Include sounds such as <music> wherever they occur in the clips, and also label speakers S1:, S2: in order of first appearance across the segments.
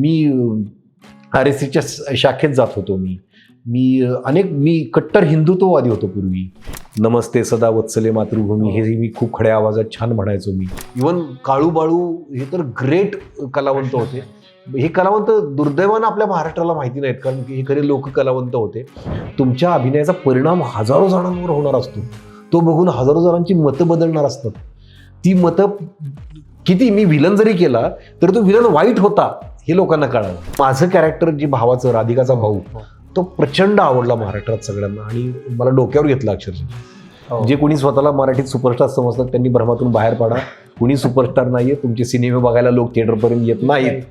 S1: मी R S सीच्या शाखेत जात होतो मी. मी अनेक मी कट्टर हिंदुत्ववादी होतो पूर्वी. नमस्ते सदा वत्सले मातृभूमी. हे. मी खूप खड्या आवाजात छान म्हणायचो मी. इवन काळू बाळू हे तर ग्रेट कलावंत होते. हे कलावंत दुर्दैवानं आपल्या महाराष्ट्राला माहिती नाहीत कारण की हे खरे लोक कलावंत होते. तुमच्या अभिनयाचा परिणाम हजारो जणांवर होणार असतो. तो बघून हजारो जणांची मतं बदलणार असतात. ती मतं किती मी विलन जरी केला तर तो विलन वाईट होता. हे लोकांना कळालं. माझं कॅरेक्टर जे भावाचं राधिकाचा भाऊ तो प्रचंड आवडला महाराष्ट्रात सगळ्यांना आणि मला डोक्यावर घेतला अक्षरशः.
S2: हो.
S1: जे कोणी स्वतःला मराठीत सुपरस्टार समजतात त्यांनी भ्रमातून बाहेर पडा. कुणी सुपरस्टार नाहीये तुमचे सिनेमे बघायला लोक थिएटरपर्यंत येत नाहीत.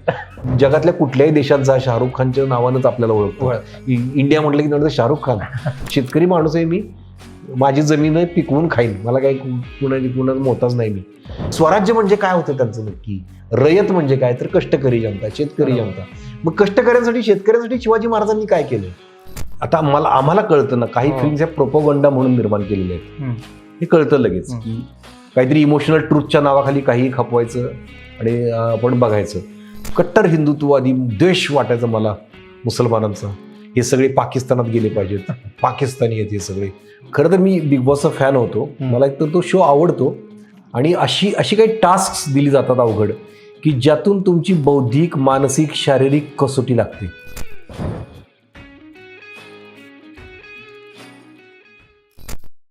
S1: जगातल्या कुठल्याही देशात जा शाहरुख खानच्या नावानंच आपल्याला ओळखतो इंडिया म्हटलं की नंतर शाहरुख खान. <laughs> शेतकरी माणूस आहे मी. माझी जमीन पिकवून खाईन. मला काही कुणाची कुणाचा मोताच नाही मी. स्वराज्य म्हणजे काय होतं त्यांचं नक्की? रयत म्हणजे काय? तर कष्टकरी जनता शेतकरी. जनता. मग कष्टकऱ्यांसाठी शेतकऱ्यांसाठी शिवाजी महाराजांनी काय केलं? आता मला आम्हाला कळतं ना काही
S2: हो.
S1: फिल्म्स ह्या प्रोपोगंडा म्हणून निर्माण केलेले आहेत. हे कळतं लगेच. की काहीतरी इमोशनल ट्रूथच्या नावाखाली काही खपवायचं आणि आपण बघायचं. कट्टर हिंदुत्ववादी द्वेष वाटायचा मला मुसलमानांचा. हे सगळे पाकिस्तानात गेले पाहिजेत. पाकिस्तानी आहेत हे सगळे. खरं तर मी बिग बॉसचा फॅन होतो. मला एक तर तो शो आवडतो. आणि अशी अशी काही टास्क दिली जातात अवघड की ज्यातून तुमची बौद्धिक मानसिक शारीरिक कसोटी लागते.